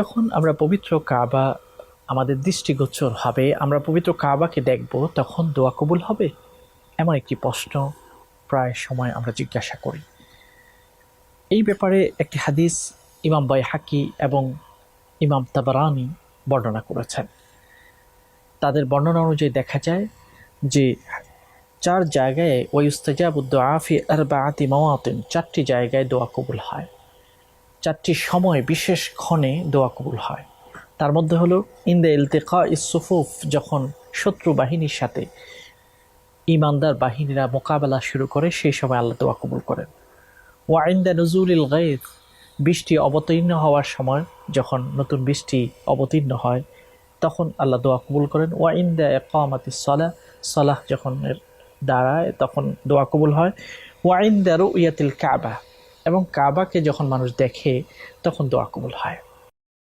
যখন আমরা পবিত্র কাবা আমাদের দৃষ্টিগোচর হবে, আমরা পবিত্র কাবাকে দেখব, তখন দোয়া কবুল হবে? এমন একটি প্রশ্ন প্রায় সময় আমরা জিজ্ঞাসা করি। এই ব্যাপারে একটি হাদিস ইমাম বাই হাকি এবং ইমাম তাবারানি বর্ণনা করেছেন। তাদের বর্ণনা অনুযায়ী দেখা যায় যে চার জায়গায় ওয়ুস্তাজাবুদ্দ আফি আর বা আতি মাওয়াতিন, চারটি জায়গায় দোয়া কবুল হয়। চারটি সময় বিশেষ ক্ষণে দোয়া কবুল হয়। তার মধ্যে হলো ইন্দে ইলতেকা ইসুফুফ যখন শত্রু বাহিনীর সাথে ইমানদার বাহিনীরা মোকাবেলা শুরু করে, সেই সময় আল্লাহ দোয়া কবুল করেন। ওয়াইন্দা নজরুল গাইদ বৃষ্টি অবতীর্ণ হওয়ার সময় যখন নতুন বৃষ্টি অবতীর্ণ হয়, তখন আল্লাহ দোয়া কবুল করেন। ওয়াইন্দা একামাতি সলাহ সলাহ যখন দাঁড়ায় তখন দোয়া কবুল হয়। ওয়াইন্দা রু ইয়াতিল কাবা এবং কাবাকে যখন মানুষ দেখে তখন দোয়া কবুল হয়।